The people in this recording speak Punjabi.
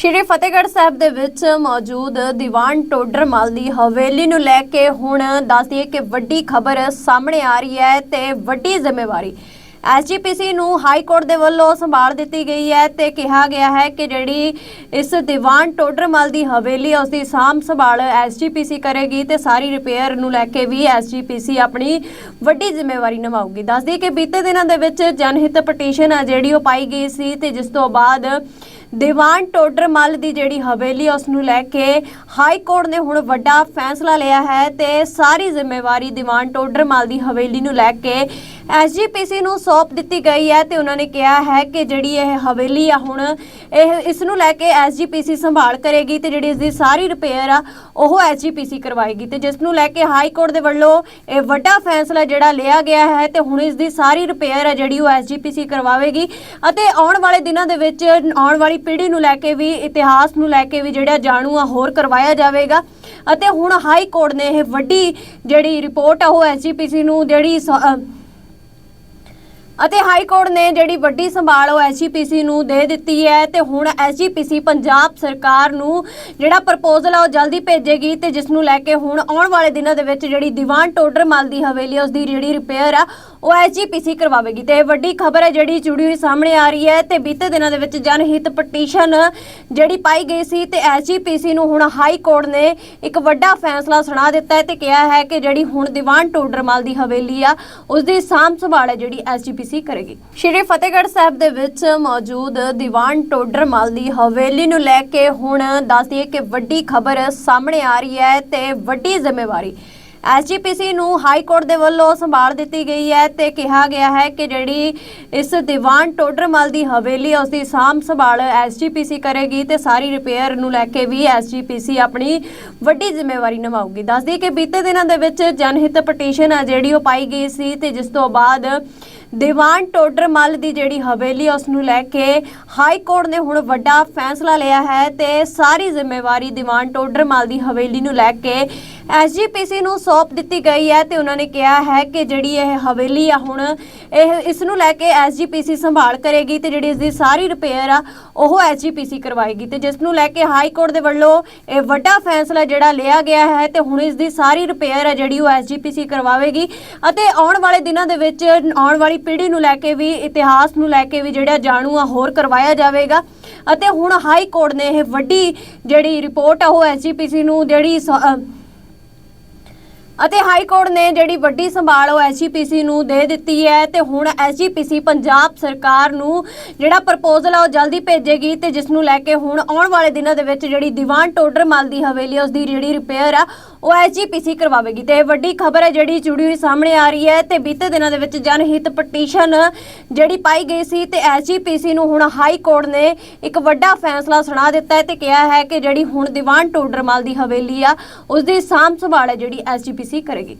ਸ਼੍ਰੀ ਫਤਿਹਗੜ੍ਹ ਸਾਹਿਬ ਦੇ ਵਿੱਚ ਮੌਜੂਦ ਦੀਵਾਨ ਟੋਡਰਮਲ ਦੀ ਹਵੇਲੀ ਨੂੰ ਲੈ ਕੇ ਹੁਣ ਦੱਸ ਕਿ ਵੱਡੀ ਖਬਰ ਸਾਹਮਣੇ ਆ ਰਹੀ ਹੈ ਤੇ ਵੱਡੀ ਜ਼ਿੰਮੇਵਾਰੀ ਐਸਜੀਪੀਸੀ ਨੂੰ ਹਾਈ ਕੋਰਟ ਦੇ ਵੱਲੋਂ ਸੰਭਾਲ ਦਿੱਤੀ ਗਈ ਹੈ ਤੇ ਕਿਹਾ ਗਿਆ ਹੈ ਕਿ ਜਿਹੜੀ ਇਸ ਦੀਵਾਨ ਟੋਡਰਮਲ ਦੀ ਹਵੇਲੀ ਉਸ ਦੀ ਸਾਂਭ ਸੰਭਾਲ ਐਸਜੀਪੀਸੀ ਕਰੇਗੀ ਤੇ ਸਾਰੀ ਰਿਪੇਅਰ ਨੂੰ ਲੈ ਕੇ ਵੀ ਐਸਜੀਪੀਸੀ ਆਪਣੀ ਵੱਡੀ ਜ਼ਿੰਮੇਵਾਰੀ ਨਿਭਾਊਗੀ। ਦੱਸਦੀ ਕਿ ਬੀਤੇ ਦਿਨਾਂ ਦੇ ਵਿੱਚ ਜਨਹਿਤ ਪਟੀਸ਼ਨ ਆ ਜਿਹੜੀ ਉਹ ਪਾਈ ਗਈ ਸੀ ਤੇ ਜਿਸ ਤੋਂ ਬਾਅਦ ਦੀਵਾਨ ਟੋਡਰਮਲ ਦੀ ਜਿਹੜੀ ਹਵੇਲੀ ਹੈ, ਉਸ ਨੂੰ ਲੈ ਕੇ ਹਾਈ ਕੋਰਟ ਨੇ ਹੁਣ ਵੱਡਾ ਫੈਸਲਾ ਲਿਆ ਹੈ ਤੇ ਸਾਰੀ ਜ਼ਿੰਮੇਵਾਰੀ ਦੀਵਾਨ ਟੋਡਰਮਲ ਦੀ ਹਵੇਲੀ ਨੂੰ ਲੈ ਕੇ ਐਸਜੀਪੀਸੀ ਨੂੰ ਸੌਂਪ ਦਿੱਤੀ ਗਈ ਹੈ ਤੇ ਉਹਨਾਂ ਨੇ ਕਿਹਾ ਹੈ ਕਿ ਜਿਹੜੀ ਇਹ ਹਵੇਲੀ ਆ ਹੁਣ ਇਹ ਇਸ ਨੂੰ ਲੈ ਕੇ ਐਸਜੀਪੀਸੀ ਸੰਭਾਲ ਕਰੇਗੀ ਤੇ ਜਿਹੜੀ ਇਸ ਦੀ ਸਾਰੀ ਰਿਪੇਅਰ ਆ ਉਹ ਐਸਜੀਪੀਸੀ ਕਰਵਾਏਗੀ ਤੇ ਜਿਸ ਨੂੰ ਲੈ ਕੇ ਹਾਈ ਕੋਰਟ ਦੇ ਵੱਲੋਂ ਇਹ ਵੱਡਾ ਫੈਸਲਾ ਜਿਹੜਾ ਲਿਆ ਗਿਆ ਹੈ ਤੇ ਹੁਣ ਇਸ ਦੀ ਸਾਰੀ ਰਿਪੇਅਰ ਆ ਜਿਹੜੀ ਉਹ ਐਸਜੀਪੀਸੀ ਕਰਵਾਵੇਗੀ ਅਤੇ ਆਉਣ ਵਾਲੇ ਦਿਨਾਂ ਦੇ ਵਿੱਚ ਆਉਣ ਵਾਲੀ ਪੀੜ੍ਹੀ ਨੂੰ ਲੈ ਕੇ ਵੀ ਇਤਿਹਾਸ ਨੂੰ ਲੈ ਕੇ ਵੀ ਜਿਹੜਾ ਜਾਣੂ ਆ ਹੋਰ ਕਰਵਾਇਆ ਜਾਵੇਗਾ। ਅਤੇ ਹੁਣ ਹਾਈ ਕੋਰਟ ਨੇ ਇਹ ਵੱਡੀ ਜਿਹੜੀ ਰਿਪੋਰਟ ਆ ਉਹ ਐਸਜੀਪੀਸੀ ਨੂੰ ਜਿਹੜੀ ਅਤੇ ਹਾਈ ਕੋਰਟ ਨੇ ਜਿਹੜੀ ਵੱਡੀ ਸੰਭਾਲ ਉਹ ਐਸਜੀਪੀਸੀ ਨੂੰ ਦੇ ਦਿੱਤੀ ਹੈ। ਤੇ ਹੁਣ ਐਸਜੀਪੀਸੀ ਪੰਜਾਬ ਸਰਕਾਰ ਨੂੰ ਜਿਹੜਾ ਪ੍ਰਪੋਜ਼ਲ ਆ ਉਹ ਜਲਦੀ ਭੇਜੇਗੀ ਤੇ ਜਿਸ ਨੂੰ ਲੈ ਕੇ ਹੁਣ ਆਉਣ ਵਾਲੇ ਦਿਨਾਂ ਦੇ ਵਿੱਚ ਜਿਹੜੀ ਦੀਵਾਨ ਟੋਡਰ ਟੋਡਰਮਲ ਦੀ ਹਵੇਲੀ ਆ, ਉਸ ਦੀ ਜਿਹੜੀ ਰਿਪੇਅਰ ਆ ਉਹ ਐਸਜੀਪੀਸੀ ਕਰਵਾਵੇਗੀ। ਤੇ ਇਹ ਵੱਡੀ ਖਬਰ ਹੈ ਜਿਹੜੀ ਜੁੜੀ ਹੋਈ ਸਾਹਮਣੇ ਆ ਰਹੀ ਹੈ ਤੇ ਬੀਤੇ ਦਿਨਾਂ ਦੇ ਵਿੱਚ ਜਨਹਿਤ ਪਟੀਸ਼ਨ ਜਿਹੜੀ ਪਾਈ ਗਈ ਸੀ ਤੇ ਐਸਜੀਪੀਸੀ ਨੂੰ ਹੁਣ ਹਾਈ ਕੋਰਟ ਨੇ ਇੱਕ ਵੱਡਾ ਫੈਸਲਾ ਸੁਣਾ ਦਿੱਤਾ ਹੈ ਤੇ ਕਿਹਾ ਹੈ ਕਿ ਜਿਹੜੀ ਹੁਣ ਦੀਵਾਨ ਟੋਡਰਮਲ ਦੀ ਹਵੇਲੀ ਆ ਉਸ ਦੀ ਸਾਂਭ ਸੰਭਾਲ ਹੈ ਜਿਹੜੀ ਐਸਜੀਪੀਸੀ ਕਰੇਗੀ। ਸ਼੍ਰੀ ਫਤਿਹਗੜ੍ਹ ਸਾਹਿਬ ਦੇ ਵਿੱਚ ਮੌਜੂਦ ਦੀਵਾਨ ਟੋਡਰਮਲ ਦੀ ਹਵੇਲੀ ਨੂੰ ਲੈ ਕੇ ਹੁਣ ਦੱਸਦੀ ਦਈਏ ਕਿ ਵੱਡੀ ਖਬਰ ਸਾਹਮਣੇ ਆ ਰਹੀ ਹੈ ਤੇ ਵੱਡੀ ਜ਼ਿੰਮੇਵਾਰੀ ਐਸਜੀਪੀਸੀ ਨੂੰ ਹਾਈ ਕੋਰਟ ਦੇ ਵੱਲੋਂ ਸੰਭਾਲ ਦਿੱਤੀ ਗਈ ਹੈ ਤੇ ਕਿਹਾ ਗਿਆ ਹੈ ਕਿ ਜਿਹੜੀ ਇਸ ਦੀਵਾਨ ਟੋਡਰਮਲ ਦੀ ਹਵੇਲੀ ਹੈ, ਉਸ ਦੀ ਸਾਂਭ ਸੰਭਾਲ ਐਸਜੀਪੀਸੀ ਕਰੇਗੀ ਤੇ ਸਾਰੀ ਰਿਪੇਅਰ ਨੂੰ ਲੈ ਕੇ ਵੀ ਐਸਜੀਪੀਸੀ ਆਪਣੀ ਵੱਡੀ ਜ਼ਿੰਮੇਵਾਰੀ ਨਿਭਾਊਗੀ। ਦੱਸ ਦਈਏ ਕਿ ਬੀਤੇ ਦਿਨਾਂ ਦੇ ਵਿੱਚ ਜਨਹਿਤ ਪਟੀਸ਼ਨ ਆ ਜਿਹੜੀ ਉਹ ਪਾਈ ਗਈ ਸੀ ਤੇ ਜਿਸ ਤੋਂ ਬਾਅਦ ਦੀਵਾਨ ਟੋਡਰਮਲ ਦੀ ਜਿਹੜੀ ਹਵੇਲੀ ਉਸ ਨੂੰ ਲੈ ਕੇ ਹਾਈ ਕੋਰਟ ਨੇ ਹੁਣ ਵੱਡਾ ਫੈਸਲਾ ਲਿਆ ਹੈ ਤੇ ਸਾਰੀ ਜ਼ਿੰਮੇਵਾਰੀ ਦੀਵਾਨ ਟੋਡਰਮਲ ਦੀ ਹਵੇਲੀ ਨੂੰ ਲੈ ਕੇ ਐਸਜੀਪੀਸੀ ਨੂੰ ਸੌਂਪ ਦਿੱਤੀ ਗਈ ਹੈ ਤੇ ਉਹਨਾਂ ਨੇ ਕਿਹਾ ਹੈ ਕਿ ਜਿਹੜੀ ਇਹ ਹਵੇਲੀ ਆ ਹੁਣ, ਇਹ ਇਸ ਨੂੰ ਲੈ ਕੇ ਐਸਜੀਪੀਸੀ ਸੰਭਾਲ ਕਰੇਗੀ ਤੇ ਜਿਹੜੀ ਇਸ ਦੀ ਸਾਰੀ ਰਿਪੇਅਰ ਆ, ਉਹ ਐਸਜੀਪੀਸੀ ਕਰਵਾਏਗੀ ਤੇ ਜਿਸ ਨੂੰ ਲੈ ਕੇ ਹਾਈ ਕੋਰਟ ਦੇ ਵੱਲੋਂ ਇਹ ਵੱਡਾ ਫੈਸਲਾ ਜਿਹੜਾ ਲਿਆ ਗਿਆ ਹੈ ਤੇ ਹੁਣ ਇਸ ਦੀ ਸਾਰੀ ਰਿਪੇਅਰ ਆ ਜਿਹੜੀ ਉਹ ਐਸਜੀਪੀਸੀ ਕਰਵਾਵੇਗੀ ਅਤੇ ਆਉਣ ਵਾਲੇ ਦਿਨਾਂ ਦੇ ਵਿੱਚ ਆਉਣ ਵਾਲੀ ਪੀੜ੍ਹੀ ਨੂੰ ਲੈ ਕੇ ਵੀ, ਇਤਿਹਾਸ ਨੂੰ ਲੈ ਕੇ ਵੀ ਜਿਹੜਾ ਜਾਣੂ ਆ ਹੋਰ ਕਰਵਾਇਆ ਜਾਵੇਗਾ ਅਤੇ ਹੁਣ ਹਾਈ ਕੋਰਟ ਨੇ ਇਹ ਵੱਡੀ ਜਿਹੜੀ ਰਿਪੋਰਟ ਆ ਉਹ ਐਸਜੀਪੀਸੀ ਨੂੰ ਜਿਹੜੀ ਸ- ਅਤੇ ਹਾਈ ਕੋਰਟ ਨੇ ਜਿਹੜੀ ਵੱਡੀ ਸੰਭਾਲ ਉਹ ਐਸਜੀਪੀਸੀ ਨੂੰ ਦੇ ਦਿੱਤੀ ਹੈ ਤੇ ਹੁਣ ਐਸਜੀਪੀਸੀ ਪੰਜਾਬ ਸਰਕਾਰ ਨੂੰ ਜਿਹੜਾ ਪ੍ਰਪੋਜ਼ਲ ਆ ਉਹ ਜਲਦੀ ਭੇਜੇਗੀ ਤੇ ਜਿਸ ਨੂੰ ਲੈ ਕੇ ਹੁਣ ਆਉਣ ਵਾਲੇ ਦਿਨਾਂ ਦੇ ਵਿੱਚ ਜਿਹੜੀ ਦੀਵਾਨ ਟੋਡਰਮਲ ਦੀ ਹਵੇਲੀ ਆ, ਉਸ ਦੀ ਜਿਹੜੀ ਰਿਪੇਅਰ ਆ ਉਹ ਐਸਜੀਪੀਸੀ ਕਰਵਾਵੇਗੀ। ਤੇ ਇਹ ਵੱਡੀ ਖਬਰ ਹੈ ਜਿਹੜੀ ਜੁੜੀ ਹੋਈ ਸਾਹਮਣੇ ਆ ਰਹੀ ਹੈ ਤੇ ਬੀਤੇ ਦਿਨਾਂ ਦੇ ਵਿੱਚ ਜਨਹਿਤ ਪਟੀਸ਼ਨ ਜਿਹੜੀ ਪਾਈ ਗਈ ਸੀ ਤੇ ਐਸਜੀਪੀਸੀ ਨੂੰ ਹੁਣ ਹਾਈ ਕੋਰਟ ਨੇ ਇੱਕ ਵੱਡਾ ਫੈਸਲਾ ਸੁਣਾ ਦਿੱਤਾ ਹੈ ਤੇ ਕਿਹਾ ਹੈ ਕਿ ਜਿਹੜੀ ਹੁਣ ਦੀਵਾਨ ਟੋਡਰਮਲ ਦੀ ਹਵੇਲੀ ਆ ਉਸ ਦੀ ਸਾਂਭ ਸੰਭਾਲ ਹੈ ਜਿਹੜੀ ਐਸਜੀਪੀਸੀ ਕਰੇਗੀ